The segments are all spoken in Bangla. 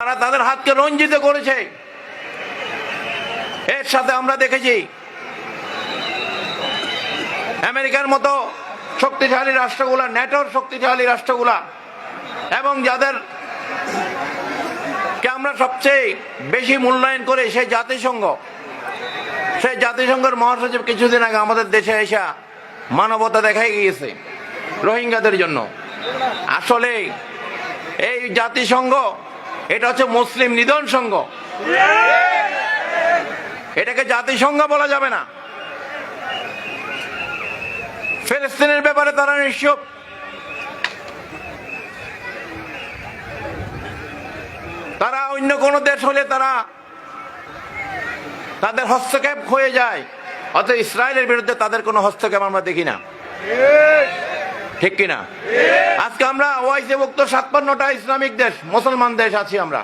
তারা তাদের হাতকে রঞ্জিত করেছে। এর সাথে আমরা দেখেছি, আমেরিকার মতো শক্তিশালী রাষ্ট্রগুলা নেটোর শক্তিশালী রাষ্ট্রগুলা, এবং যাদের কে আমরা সবচেয়ে বেশি মূল্যায়ন করে সেই জাতিসংঘ। সেই জাতিসংঘের মহাসচিব কিছুদিন আগে আমাদের দেশে এসে মানবতা দেখাই গিয়েছে, রোহিঙ্গাদের জন্য। আসলে এই জাতিসংঘ এটা হচ্ছে মুসলিম নিধন সংঘ। এটাকে জাতিসংঘ বলা যাবে না। ফিলিস্তিনের ব্যাপারে তারা নিশ্চুপ। তারা অন্য কোন দেশ হলে তারা তাদের হস্তক্ষেপ হয়ে যায়। অথচ ইসরায়েলের বিরুদ্ধে তাদের কোনো হস্তক্ষেপ আমরা দেখি না। ঠিক কিনা? আজকে আমরা ওয়াইসে মুক্ত সাতপান্নটা ইসলামিক দেশ, মুসলমান দেশ আছি আমরা।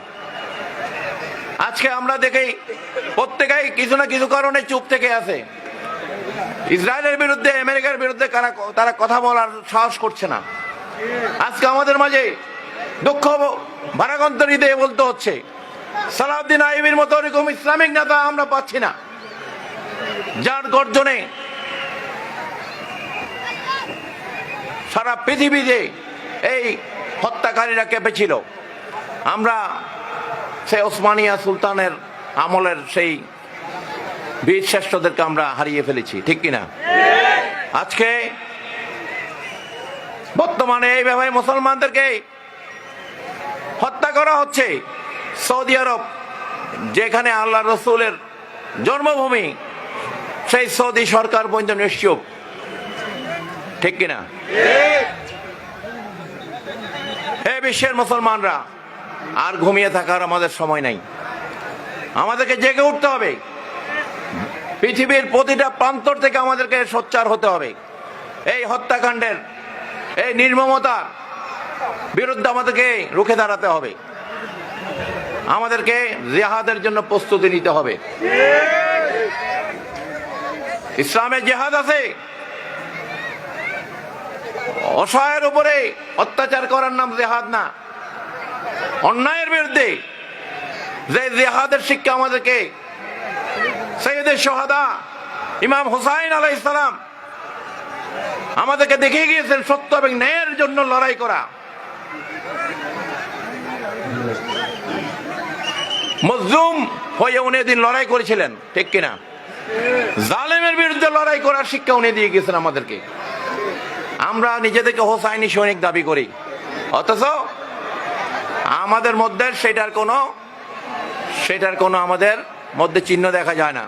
আজকে আমরা দেখি প্রত্যেকেই কিছু না কিছু কারণে চুপ থেকে আছে। ইসরায়েলের বিরুদ্ধে, আমেরিকার বিরুদ্ধে কারা তারা কথা বলার সাহস করছে না। আজকে আমাদের মাঝে দুঃখ ভারাগন্ত হৃদয়ে বলতে হচ্ছে, সালাউদ্দিন আইবির মতো ওরকম ইসলামিক নেতা আমরা পাচ্ছি না। যার গর্জনে সারা পৃথিবীতে এই হত্যাকারীরা কেঁপেছিল আমরা সে ওসমানিয়া সুলতানের আমলের সেই বীর শ্রেষ্ঠদেরকে আমরা হারিয়ে ফেলেছি, ঠিক কিনা? আজকে বর্তমানে এইভাবে মুসলমানদেরকে হত্যা করা হচ্ছে। সৌদি আরব, যেখানে আল্লাহ রসুলের জন্মভূমি, সেই সৌদি সরকার পর্যন্ত নিশ্চুপ। ঠিক কিনা? হে বিশ্বের মুসলমানরা, আর ঘুমিয়ে থাকার আমাদের সময় নাই। আমাদেরকে জেগে উঠতে হবে। পৃথিবীর প্রতিটা প্রান্তর থেকে আমাদেরকে সোচ্চার হতে হবে। এই হত্যাকাণ্ডের, এই নির্মমতার বিরুদ্ধে আমাদেরকে রুখে দাঁড়াতে হবে। আমাদেরকে জেহাদের জন্য প্রস্তুতি নিতে হবে। ইসলামের জেহাদ আছে অসহায়ের উপরে অত্যাচার করার নাম জেহাদ না। অন্যায়ের বিরুদ্ধে যে জেহাদের শিক্ষা আমাদেরকে সৈয়দের সোহাদা ইমাম হুসাইন আলাই ইসলাম আমাদেরকে দেখিয়ে গিয়েছেন সত্য এবং ন্যায়ের জন্য লড়াই করা। মজলুম হয়ে উনি দিন লড়াই করেছিলেন, ঠিক কিনা? জালেমের বিরুদ্ধে লড়াই করার শিক্ষা উনি দিয়ে গেছেন আমাদেরকে। আমরা নিজেদেরকে হোসাইনি সৈনিক দাবি করি। অথচ আমাদের মধ্যে সেটার কোনো সেটার কোনো আমাদের মধ্যে চিহ্ন দেখা যায় না।